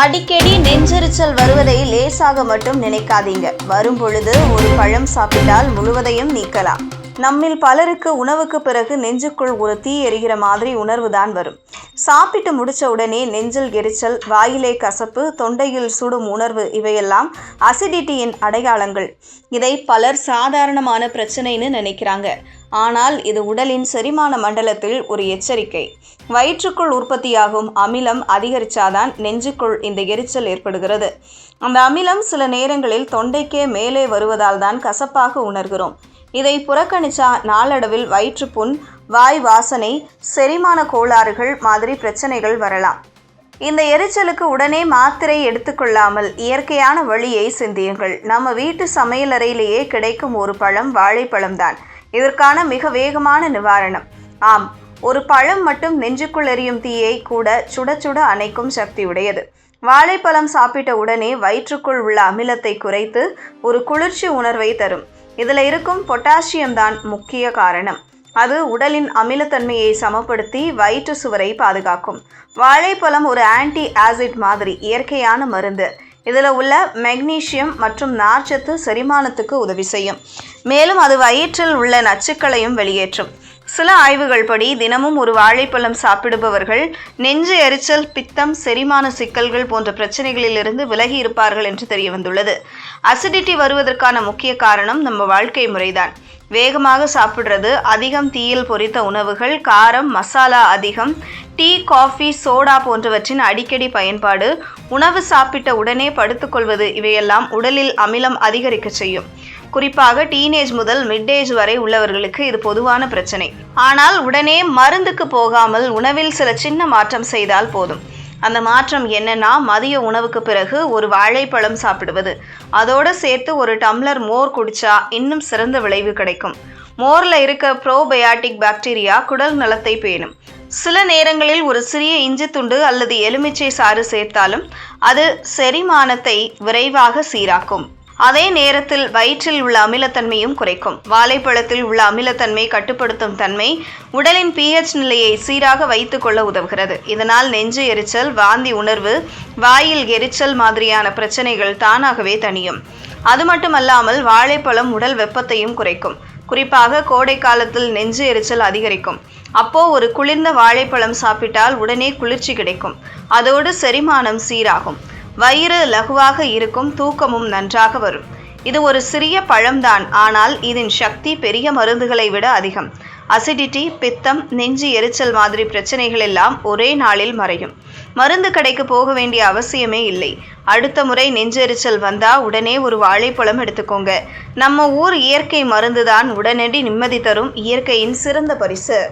அடிக்கடி நெஞ்செரிச்சல் வருவதை லேசாக மட்டும் நினைக்காதீங்க. வரும் பொழுது ஒரு பழம் சாப்பிட்டால் முழுவதையும் நீக்கலாம். நம்மில் பலருக்கு உணவுக்கு பிறகு நெஞ்சுக்குள் ஒரு தீ எரிகிற மாதிரி உணர்வு தான் வரும். சாப்பிட்டு முடிச்ச உடனே நெஞ்சில் எரிச்சல் வாயிலே கசப்பு தொண்டையில் சுடும் உணர்வு இவையெல்லாம் அசிடிட்டியின் அடையாளங்கள். இதை பலர் சாதாரணமான பிரச்சனைன்னு நினைக்கிறாங்க. ஆனால் இது உடலின் செரிமான மண்டலத்தில் ஒரு எச்சரிக்கை. வயிற்றுக்குள் உற்பத்தியாகும் அமிலம் அதிகரிச்சாதான் நெஞ்சுக்குள் இந்த எரிச்சல் ஏற்படுகிறது. அந்த அமிலம் சில நேரங்களில் தொண்டைக்கே மேலே வருவதால் தான் கசப்பாக உணர்கிறோம். இதை புறக்கணிச்சா நாளடைவில் வயிற்றுப்புண் வாய் வாசனை செரிமான கோளாறுகள் மாதிரி பிரச்சனைகள் வரலாம். இந்த எரிச்சலுக்கு உடனே மாத்திரை எடுத்துக்கொள்ளாமல் இயற்கையான வழியை சிந்தியுங்கள். நம்ம வீட்டு சமையலறையிலேயே கிடைக்கும் ஒரு பழம் வாழைப்பழம்தான். இதற்கான மிக வேகமான நிவாரணம். ஆம் ஒரு பழம் மட்டும் நெஞ்சுக்குள் எரியும் தீயை கூட சுட சுட அணைக்கும் சக்தி உடையது வாழைப்பழம் சாப்பிட்ட உடனே வயிற்றுக்குள் உள்ள அமிலத்தை குறைத்து ஒரு குளிர்ச்சி உணர்வை தரும். இதில் இருக்கும் பொட்டாசியம் தான் முக்கிய காரணம். அது உடலின் அமிலத்தன்மையை சமப்படுத்தி வயிற்று சுவரை பாதுகாக்கும். வாழைப்பழம் ஒரு ஆன்டி ஆசிட் மாதிரி இயற்கையான மருந்து. இதில் உள்ள மெக்னீசியம் மற்றும் நார்ச்சத்து செரிமானத்துக்கு உதவி செய்யும். மேலும் அது வயிற்றில் உள்ள நச்சுக்களையும் வெளியேற்றும். சில ஆய்வுகள் படி தினமும் ஒரு வாழைப்பழம் சாப்பிடுபவர்கள் நெஞ்சு எரிச்சல் பித்தம் செரிமான சிக்கல்கள் போன்ற பிரச்சனைகளிலிருந்து விலகி இருப்பார்கள் என்று தெரிய வந்துள்ளது அசிடிட்டி வருவதற்கான முக்கிய காரணம் நம்ம வாழ்க்கை முறைதான். வேகமாக சாப்பிட்றது அதிகம் தீயில் பொரித்த உணவுகள் காரம் மசாலா அதிகம் டீ காஃபி சோடா போன்றவற்றின் அடிக்கடி பயன்பாடு உணவு சாப்பிட்ட உடனே படுத்துக்கொள்வது இவையெல்லாம் உடலில் அமிலம் அதிகரிக்க செய்யும். குறிப்பாக டீனேஜ் முதல் மிட்டேஜ் வரை உள்ளவர்களுக்கு இது பொதுவான பிரச்சனை. ஆனால் உடனே மருந்துக்கு போகாமல் உணவில் சில சின்ன மாற்றம் செய்தால் போதும். அந்த மாற்றம் என்னன்னா மதிய உணவுக்கு பிறகு ஒரு வாழைப்பழம் சாப்பிடுவது. அதோடு சேர்த்து ஒரு டம்ளர் மோர் குடிச்சா இன்னும் சிறந்த விளைவு கிடைக்கும். மோரில் இருக்க ப்ரோபயாட்டிக் பாக்டீரியா குடல் நலத்தை பேணும். சில நேரங்களில் ஒரு சிறிய இஞ்சி துண்டு அல்லது எலுமிச்சை சாறு சேர்த்தாலும் அது செரிமானத்தை விரைவாக சீராக்கும். அதே நேரத்தில் வயிற்றில் உள்ள அமிலத்தன்மையும் குறைக்கும். வாழைப்பழத்தில் உள்ள அமிலத்தன்மை கட்டுப்படுத்தும் தன்மை உடலின் பிஹெச் நிலையை சீராக வைத்துக்கொள்ள உதவுகிறது. இதனால் நெஞ்சு எரிச்சல் வாந்தி உணர்வு வாயில் எரிச்சல் மாதிரியான பிரச்சனைகள் தானாகவே தணியும். அது மட்டுமல்லாமல் வாழைப்பழம் உடல் வெப்பத்தையும் குறைக்கும். குறிப்பாக கோடை காலத்தில் நெஞ்சு எரிச்சல் அதிகரிக்கும். அப்போ ஒரு குளிர்ந்த வாழைப்பழம் சாப்பிட்டால் உடனே குளிர்ச்சி கிடைக்கும். அதோடு செரிமானம் சீராகும். வயிறு லகுவாக இருக்கும் தூக்கமும் நன்றாக வரும். இது ஒரு சிறிய பழம்தான் ஆனால் இதன் சக்தி பெரிய மருந்துகளை விட அதிகம். அசிடிட்டி பித்தம் நெஞ்சு எரிச்சல் மாதிரி பிரச்சனைகள் எல்லாம் ஒரே நாளில் மறையும். மருந்து கடைக்கு போக வேண்டிய அவசியமே இல்லை. அடுத்த முறை நெஞ்செரிச்சல் வந்தா உடனே ஒரு வாழைப்பழம் எடுத்துக்கோங்க. நம்ம ஊர் இயற்கை மருந்து தான் உடனடி நிம்மதி தரும் இயற்கையின் சிறந்த பரிசு.